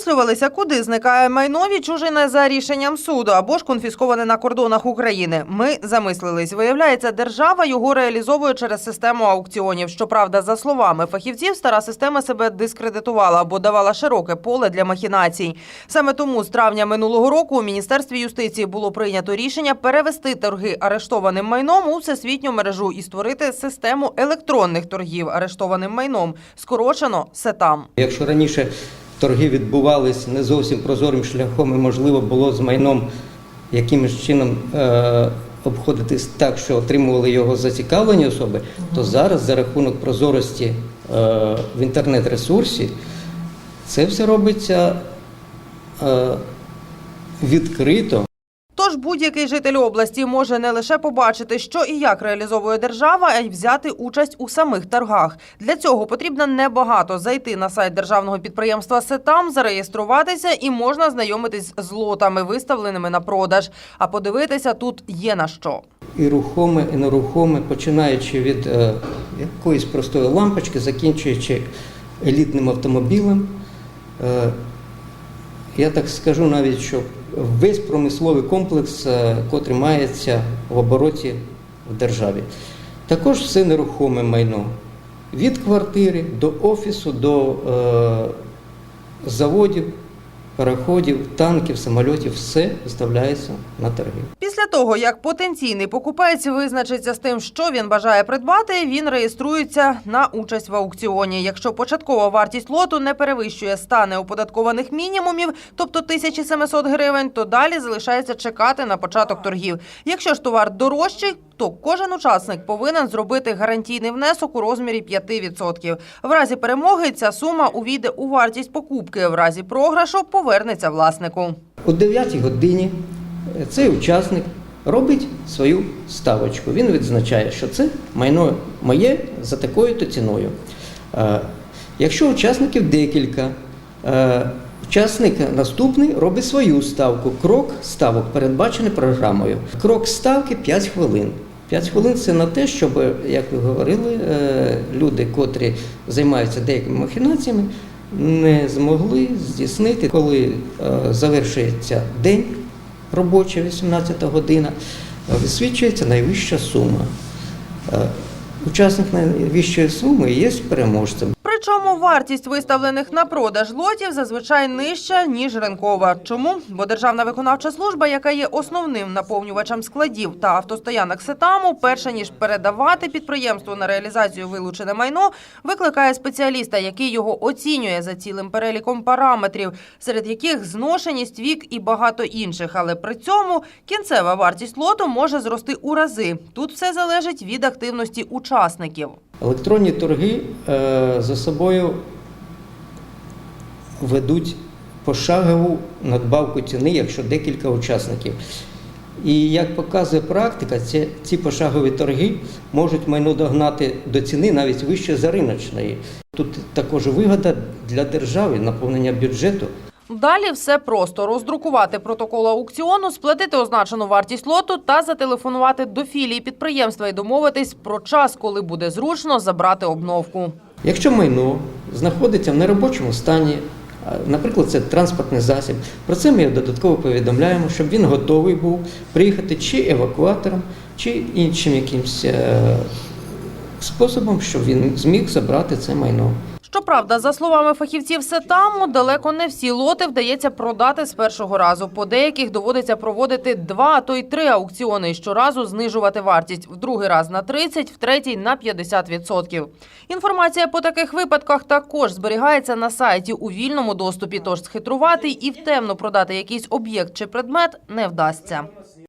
Замислювалися, куди зникає майно відчужене за рішенням суду або ж конфісковане на кордонах України. Ми замислились. Виявляється, держава його реалізовує через систему аукціонів. Щоправда, за словами фахівців, стара система себе дискредитувала або давала широке поле для махінацій. Саме тому з травня минулого року у міністерстві юстиції було прийнято рішення перевести торги арештованим майном у всесвітню мережу і створити систему електронних торгів арештованим майном, скорочено СЕТАМ. Якщо раніше торги відбувались не зовсім прозорим шляхом, і можливо було з майном якимось чином е, обходитись так, що отримували його зацікавлені особи, то зараз за рахунок прозорості е, в інтернет-ресурсі це все робиться е, відкрито. Тож будь-який житель області може не лише побачити, що і як реалізовує держава, а й взяти участь у самих торгах. Для цього потрібно небагато зайти на сайт державного підприємства Сетам, зареєструватися і можна знайомитись з лотами, виставленими на продаж. А подивитися тут є на що. і рухоме, і нерухоме, починаючи від е, якоїсь простої лампочки, закінчуючи елітним автомобілем. Е, я так скажу навіть, що весь промисловий комплекс, е, котрий мається в обороті в державі. Також все нерухоме майно. Від квартири до офісу, до е, заводів, пароходів, танків, самольотів, все виставляється на торги. Того, як потенційний покупець визначиться з тим, що він бажає придбати, він реєструється на участь в аукціоні. Якщо початкова вартість лоту не перевищує 100 неоподаткованих мінімумів, тобто 1700 гривень, то далі залишається чекати на початок торгів. Якщо ж товар дорожчий, то кожен учасник повинен зробити гарантійний внесок у розмірі 5%. В разі перемоги ця сума увійде у вартість покупки. В разі програшу повернеться власнику. О 9 годині е, цей учасник робить свою ставочку. Він відзначає, що це майно моє за такою-то ціною. Е, Якщо учасників декілька, е, учасник наступний робить свою ставку. Крок ставок передбачений програмою. Крок ставки 5 хвилин. 5 хвилин це на те, щоб, як ви говорили, е, люди, котрі займаються деякими махінаціями, не змогли здійснити, коли завершується день робочий, 18 година, е, висвічується найвища сума. Е, Учасник найвищої суми є переможцем. Причому вартість виставлених на продаж лотів зазвичай нижча ніж ринкова. Чому? Бо Державна виконавча служба, яка є основним наповнювачем складів та автостоянок Сетаму, перше ніж передавати підприємству на реалізацію вилучене майно, викликає спеціаліста, який його оцінює за цілим переліком параметрів, серед яких зношеність, вік і багато інших. Але при цьому кінцева вартість лоту може зрости у рази. Тут все залежить від активності учасників. Електронні торги е, за собою ведуть пошагову надбавку ціни, якщо декілька учасників. І як показує практика, ці, ці пошагові торги можуть майно догнати до ціни навіть вище за риночної. Тут також вигода для держави наповнення бюджету. Далі все просто роздрукувати протокол аукціону, сплатити означену вартість лоту та зателефонувати до філії підприємства і домовитись про час, коли буде зручно забрати обновку. Якщо майно знаходиться в неробочому стані, наприклад, це транспортний засіб, про це ми додатково повідомляємо, щоб він готовий був приїхати чи евакуатором, чи іншим якимось е, способом, щоб він зміг забрати це майно. Щоправда, за словами фахівців Сетаму, далеко не всі лоти вдається продати з першого разу. По деяких доводиться проводити два, а то й три аукціони щоразу знижувати вартість. В другий раз на 30, в третій на 50%. Інформація по таких випадках також зберігається на сайті у вільному доступі. Тож схитрувати і втемно продати якийсь об'єкт чи предмет не вдасться.